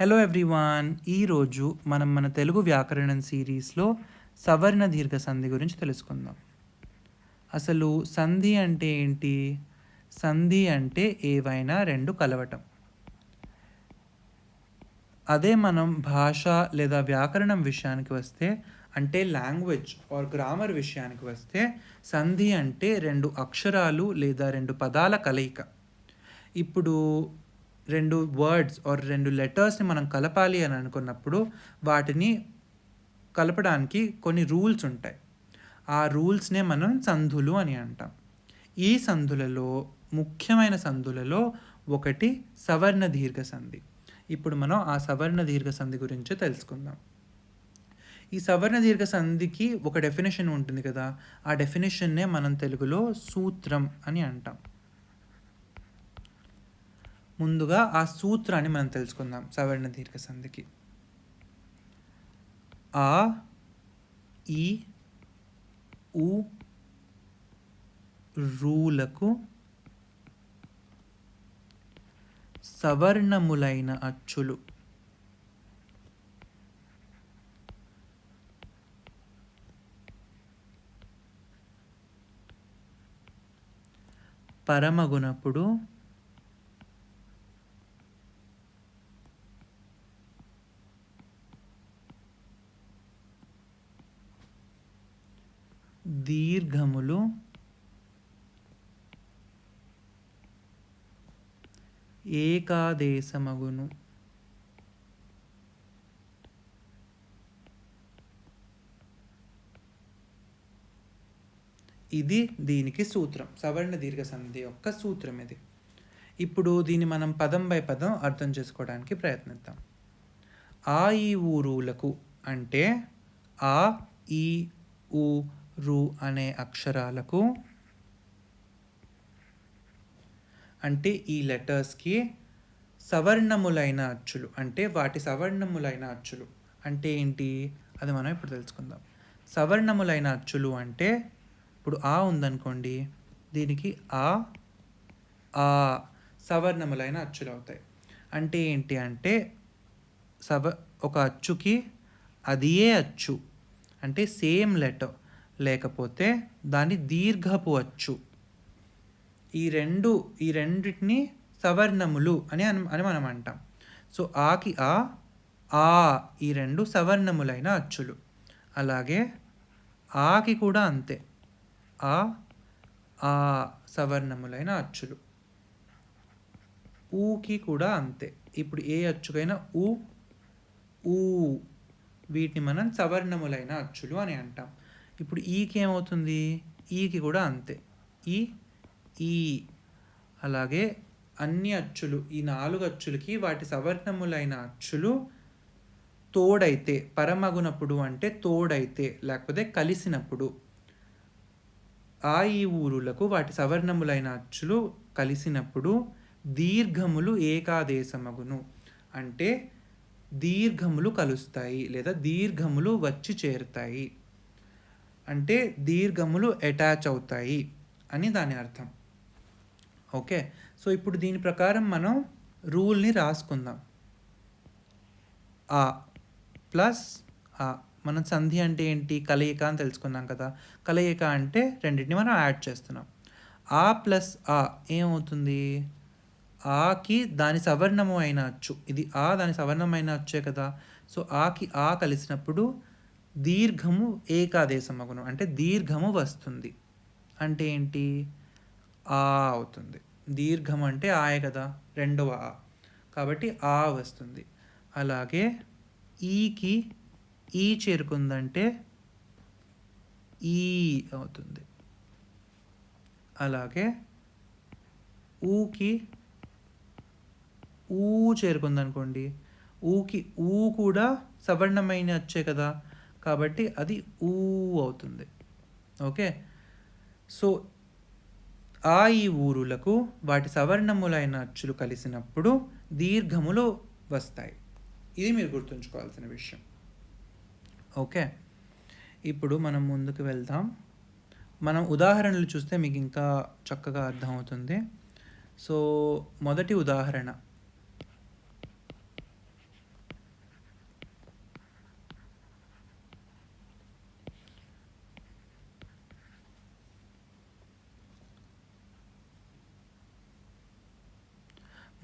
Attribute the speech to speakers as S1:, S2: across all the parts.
S1: Hello everyone ఈరోజు మనం మన తెలుగు వ్యాకరణం సిరీస్లో సవర్ణ దీర్ఘ సంధి గురించి తెలుసుకుందాం. అసలు సంధి అంటే ఏంటి? సంధి అంటే ఏవైనా రెండు కలవటం. అదే మనం భాష లేదా వ్యాకరణం విషయానికి వస్తే అంటే లాంగ్వేజ్ ఆర్ గ్రామర్ విషయానికి వస్తే సంధి అంటే రెండు అక్షరాలు లేదా రెండు పదాల కలయిక. ఇప్పుడు రెండు వర్డ్స్ ఆర్ రెండు లెటర్స్ని మనం కలపాలి అని అనుకున్నప్పుడు వాటిని కలపడానికి కొన్ని రూల్స్ ఉంటాయి. ఆ రూల్స్నే మనం సంధులు అని అంటాం. ఈ సంధులలో ముఖ్యమైన సంధులలో ఒకటి సవర్ణ దీర్ఘ సంధి. ఇప్పుడు మనం ఆ సవర్ణ దీర్ఘ సంధి గురించి తెలుసుకుందాం. ఈ సవర్ణ దీర్ఘ సంధికి ఒక డెఫినేషన్ ఉంటుంది కదా ఆ డెఫినేషన్నే మనం తెలుగులో సూత్రం అని అంటాం. ముందుగా ఆ సూత్రాన్ని మనం తెలుసుకుందాం. సవర్ణ దీర్ఘ సంధికి ఆ ఈ ఉ రూలకు సవర్ణములైన అచ్చులు. పరమగునప్పుడు దీర్ఘములు ఏకాదేశమగును. ఇది దీనికి సూత్రం సవర్ణ దీర్ఘ సంధి యొక్క సూత్రం ఇది. ఇప్పుడు దీన్ని మనం పదం బై పదం అర్థం చేసుకోవడానికి ప్రయత్నిద్దాం. ఆ ఈ ఊరులకు అంటే ఆ ఈ ఊ రు అనే అక్షరాలకు అంటే ఈ లెటర్స్కి సవర్ణములైన అచ్చులు అంటే వాటి సవర్ణములైన అచ్చులు. అంటే ఏంటి? అది మనం ఇప్పుడు తెలుసుకుందాం. సవర్ణములైన అచ్చులు అంటే ఇప్పుడు ఆ ఉందనుకోండి దీనికి ఆ ఆ సవర్ణములైన అచ్చులు అవుతాయి. అంటే ఏంటి అంటే సవ ఒక అచ్చుకి అదియే అచ్చు. అంటే సేమ్ లెటర్. లేకపోతే దాని దీర్ఘపు అచ్చు. ఈ రెండు ఈ రెండింటిని సవర్ణములు అని అని మనం అంటాం. సో ఆకి ఆ ఆ ఈ రెండు సవర్ణములైన అచ్చులు. అలాగే ఆకి కూడా అంతే. ఆ ఆ సవర్ణములైన అచ్చులు. ఊకి కూడా అంతే. ఇప్పుడు ఏ అచ్చుకైనా ఊ ఊ వీటిని మనం సవర్ణములైన అచ్చులు అని అంటాం. ఇప్పుడు ఈకి ఏమవుతుంది ఈకి కూడా అంతే. ఈ ఈ. అలాగే అన్ని అచ్చులు ఈ నాలుగు అచ్చులకి వాటి సవర్ణములైన అచ్చులు తోడైతే పరమగునప్పుడు అంటే తోడైతే లేకపోతే కలిసినప్పుడు ఆ ఈ ఊరులకు వాటి సవర్ణములైన అచ్చులు కలిసినప్పుడు దీర్ఘములు ఏకాదేశమగును. అంటే దీర్ఘములు కలుస్తాయి లేదా దీర్ఘములు వచ్చి చేరుతాయి. అంటే దీర్ఘములు అటాచ్ అవుతాయి అని దాని అర్థం. ఓకే సో ఇప్పుడు దీని ప్రకారం మనం రూల్ని రాసుకుందాం. ఆ ప్లస్ ఆ మనం సంధి అంటే ఏంటి? కలయిక అని తెలుసుకున్నాం కదా. కలయిక అంటే రెండింటిని మనం యాడ్ చేస్తున్నాం. ఆ ప్లస్ ఆ ఏమవుతుంది? ఆకి దాని సవర్ణము అయిన అచ్చు. ఇది ఆ దాని సవర్ణమైన అచ్చే కదా. సో ఆకి ఆ కలిసినప్పుడు దీర్ఘము ఏకాదేశమగును. అంటే దీర్ఘము వస్తుంది. అంటే ఏంటి? ఆ అవుతుంది. దీర్ఘం అంటే ఆయే కదా? రెండవ ఆ. కాబట్టి ఆ వస్తుంది. అలాగే ఈకి ఈ చేరుకుందంటే ఈ అవుతుంది. అలాగే ఊకి ఊ చేరుకుందనుకోండి. ఊకి ఊ కూడా సవర్ణమైన వచ్చే కదా? కాబట్టి అది ఊ అవుతుంది. ఓకే? సో ఆ ఈ ఊరులకు వాటి సవర్ణములైన అచ్చులు కలిసినప్పుడు దీర్ఘములు వస్తాయి. ఇది మీరు గుర్తుంచుకోవాల్సిన విషయం. ఓకే? ఇప్పుడు మనం ముందుకు వెళ్దాం. మనం ఉదాహరణలు చూస్తే మీకు ఇంకా చక్కగా అర్థమవుతుంది. సో మొదటి ఉదాహరణ.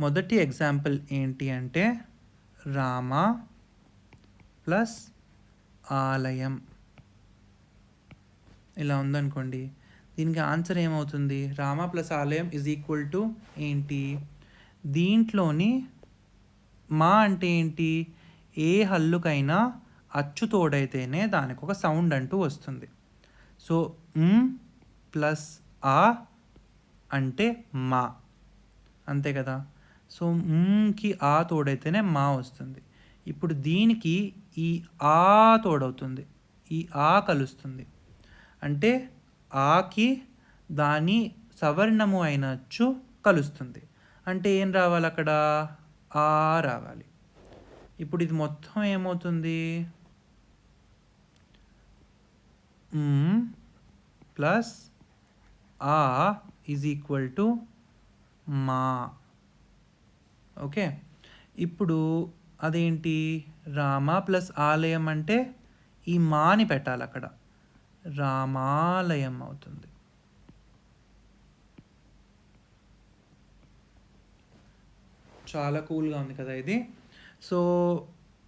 S1: మొదటి ఎగ్జాంపుల్ ఏంటి అంటే రామ ప్లస్ ఆలయం. ఇలా ఉందనుకోండి. దీనికి ఆన్సర్ ఏమవుతుంది? రామ ప్లస్ ఆలయం ఇజ్ ఈక్వల్ టు ఏంటి? దీంట్లోని మా అంటే ఏంటి? ఏ హల్లుకైనా అచ్చు తోడైతేనే దానికి ఒక సౌండ్ అంటూ వస్తుంది. సో ప్లస్ ఆ అంటే మా. అంతే కదా? సో మ్కి ఆ తోడైతేనే మా వస్తుంది. ఇప్పుడు దీనికి ఈ ఆ తోడవుతుంది. ఈ ఆ కలుస్తుంది. అంటే ఆకి దాని సవర్ణము అయినచ్చు కలుస్తుంది. అంటే ఏం రావాలి అక్కడ? ఆ రావాలి. ఇప్పుడు ఇది మొత్తం ఏమవుతుంది? ప్లస్ ఆ ఈజ్ ఈక్వల్ టు మా. ఓకే? ఇప్పుడు అదేంటి? రామ ప్లస్ ఆలయం అంటే ఈ మాని పెట్టాలి అక్కడ. రామాలయం అవుతుంది. చాలా కూల్గా ఉంది కదా ఇది. సో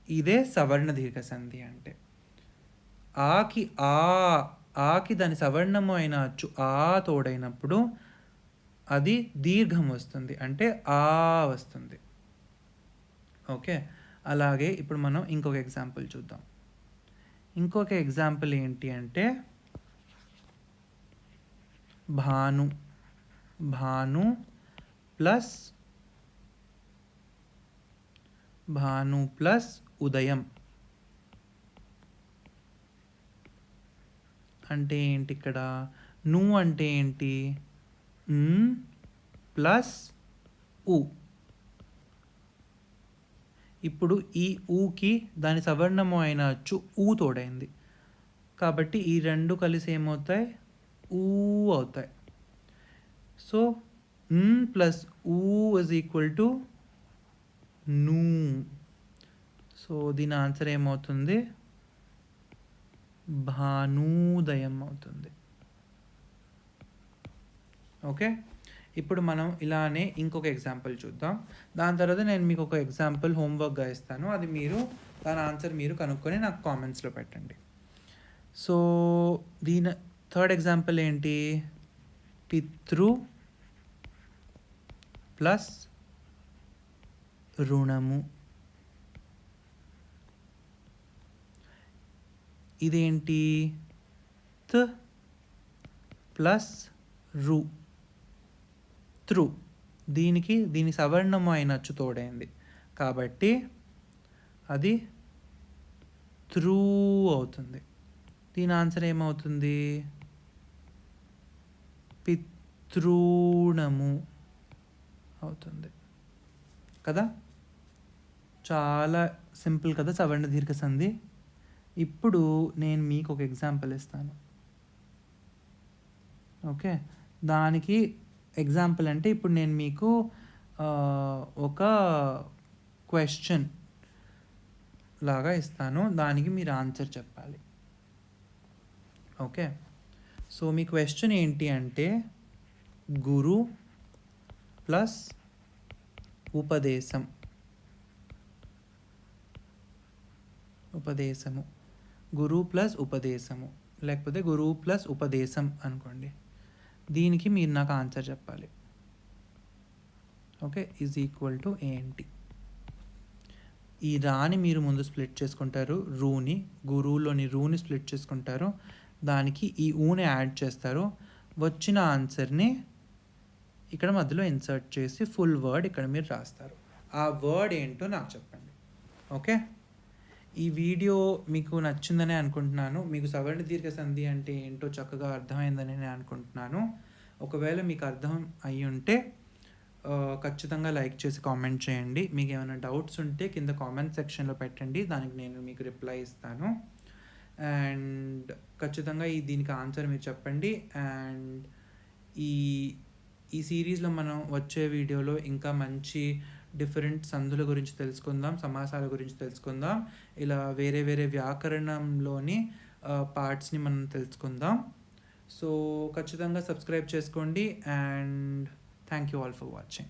S1: ఇదే సవర్ణ దీర్ఘ సంధి అంటే. ఆకి ఆ ఆకి దాని సవర్ణము అయిన అచ్చు ఆ తోడైనప్పుడు అది దీర్ఘం వస్తుంది అంటే ఆ వస్తుంది. ఓకే? అలాగే ఇప్పుడు మనం ఇంకొక ఎగ్జాంపుల్ చూద్దాం. ఇంకొక ఎగ్జాంపుల్ ఏంటి అంటే భాను. భాను ప్లస్ భాను ప్లస్ ఉదయం. అంటే ఏంటి ఇక్కడ? ను అంటే ఏంటి? ప్లస్ ఉ ఇప్పుడు ఈ ఊకి దాని సవర్ణము అయిన అచ్చు ఊ తోడైంది. కాబట్టి ఈ రెండు కలిసి ఏమవుతాయి? ఊ అవుతాయి. సో ప్లస్ ఊ ఇజ్ ఈక్వల్ టు నూ సో దీని ఆన్సర్ ఏమవుతుంది? భానూదయం అవుతుంది. ఓకే? ఇప్పుడు మనం ఇలానే ఇంకొక ఎగ్జాంపుల్ చూద్దాం. దాని తర్వాత నేను మీకు ఒక ఎగ్జాంపుల్ హోంవర్క్గా ఇస్తాను అది మీరు దాని ఆన్సర్ మీరు కనుక్కొని నాకు కామెంట్స్లో పెట్టండి. సో దీని థర్డ్ ఎగ్జాంపుల్ ఏంటి? పితృ ప్లస్ రుణము. ఇదేంటి? త్ ప్లస్ రు. త్రూ దీనికి దీని సవర్ణము అయినచ్చు తోడైంది కాబట్టి అది త్రూ అవుతుంది. దీని ఆన్సర్ ఏమవుతుంది? పితృణము అవుతుంది. కదా? చాలా సింపుల్ కదా సవర్ణ దీర్ఘ సంధి? ఇప్పుడు నేను మీకు ఒక ఎగ్జాంపుల్ ఇస్తాను. ఓకే? దానికి ఎగ్జాంపుల్ అంటే ఇప్పుడు నేను మీకు ఒక క్వశ్చన్ లాగా ఇస్తాను. దానికి మీరు ఆన్సర్ చెప్పాలి. ఓకే? సో మీ క్వశ్చన్ ఏంటి అంటే గురు ప్లస్ ఉపదేశం. ఉపదేశము. గురు ప్లస్ ఉపదేశము. లేకపోతే గురువు ప్లస్ ఉపదేశం అనుకోండి. దీనికి మీరు నాకు ఆన్సర్ చెప్పాలి. ఓకే? ఈజ్ ఈక్వల్ టు ఏంటి ఈ రాని మీరు ముందు స్ప్లిట్ చేసుకుంటారు రూని గురువులోని రూని స్ప్లిట్ చేసుకుంటారు దానికి ఈ ఊని యాడ్ చేస్తారు. వచ్చిన ఆన్సర్ని ఇక్కడ మధ్యలో ఇన్సర్ట్ చేసి ఫుల్ వర్డ్ ఇక్కడ మీరు రాస్తారు. ఆ వర్డ్ ఏంటో నాకు చెప్పండి. ఓకే? ఈ వీడియో మీకు నచ్చిందని అనుకుంటున్నాను. మీకు సవర్ణ దీర్ఘ సంధి అంటే ఏంటో చక్కగా అర్థమైందని నేను అనుకుంటున్నాను. ఒకవేళ మీకు అర్థం అయి ఉంటే ఖచ్చితంగా లైక్ చేసి కామెంట్ చేయండి. మీకు ఏమైనా డౌట్స్ ఉంటే కింద కామెంట్ సెక్షన్లో పెట్టండి. దానికి నేను మీకు రిప్లై ఇస్తాను. అండ్ ఖచ్చితంగా ఈ దీనికి ఆన్సర్ మీరు చెప్పండి. అండ్ ఈ ఈ సిరీస్లో మనం వచ్చే వీడియోలో ఇంకా మంచి డిఫరెంట్ సంధుల గురించి తెలుసుకుందాం సమాసాల గురించి తెలుసుకుందాం. ఇలా వేరే వేరే వ్యాకరణంలోని పార్ట్స్ని మనం తెలుసుకుందాం. సో ఖచ్చితంగా సబ్స్క్రైబ్ చేసుకోండి and thank you all for watching.